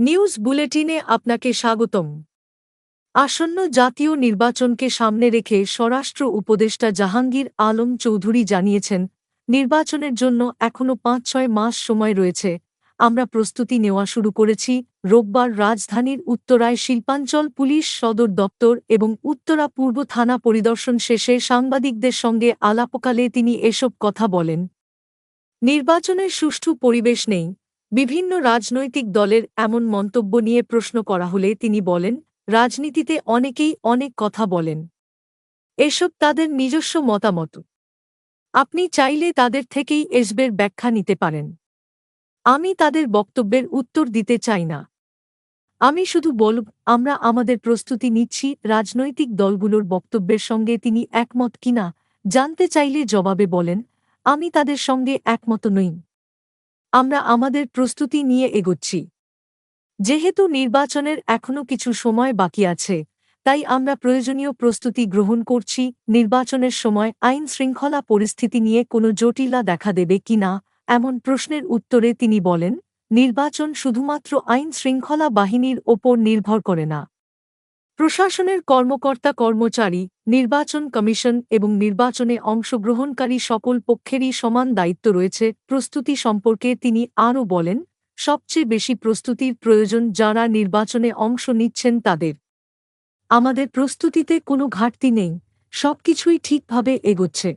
News বুলেটিনে আপনাকে স্বাগতম। আসন্ন জাতীয় নির্বাচনকে সামনে রেখে স্বরাষ্ট্র উপদেষ্টা জাহাঙ্গীর আলম চৌধুরী জানিয়েছেন, নির্বাচনের জন্য এখনও পাঁচ ছয় মাস সময় রয়েছে। আমরা প্রস্তুতি নেওয়া শুরু করেছি, রোববার রাজধানীর উত্তরায় শিল্পাঞ্চল পুলিশ সদর দপ্তর এবং উত্তরা পূর্ব থানা পরিদর্শন শেষে সাংবাদিকদের সঙ্গে আলাপকালে তিনি এসব কথা বলেন। নির্বাচনের সুষ্ঠু পরিবেশ নেই বিভিন্ন রাজনৈতিক দলের এমন মন্তব্য নিয়ে প্রশ্ন করা হলে তিনি বলেন, রাজনীতিতে অনেকেই অনেক কথা বলেন। এসব তাদের নিজস্ব মতামত। আপনি চাইলে তাদের থেকেই এসবের ব্যাখ্যা নিতে পারেন। আমি তাদের বক্তব্যের উত্তর দিতে চাই না। আমি শুধু বলব, আমরা আমাদের প্রস্তুতি নিচ্ছি, রাজনৈতিক দলগুলোর বক্তব্যের সঙ্গে তিনি একমত কিনা, জানতে চাইলে জবাবে বলেন, আমি তাদের সঙ্গে একমত নই। আমরা আমাদের প্রস্তুতি নিয়ে এগোচ্ছি। যেহেতু নির্বাচনের এখনও কিছু সময় বাকি আছে, তাই আমরা প্রয়োজনীয় প্রস্তুতি গ্রহণ করছি, নির্বাচনের সময় আইন শৃঙ্খলা পরিস্থিতি নিয়ে কোনো জটিলা দেখা দেবে কিনা এমন প্রশ্নের উত্তরে তিনি বলেন, নির্বাচন শুধুমাত্র আইন শৃঙ্খলা বাহিনীর ওপর নির্ভর করে না। প্রশাসনের কর্মকর্তা কর্মচারী, নির্বাচন কমিশন এবং নির্বাচনে অংশগ্রহণকারী সকল পক্ষেরই সমান দায়িত্ব রয়েছে। প্রস্তুতি সম্পর্কে তিনি আরও বলেন, সবচেয়ে বেশি প্রস্তুতির প্রয়োজন যারা নির্বাচনে অংশ নিচ্ছেন তাদের। আমাদের প্রস্তুতিতে কোনো ঘাটতি নেই, সবকিছুই ঠিকভাবে এগোচ্ছে।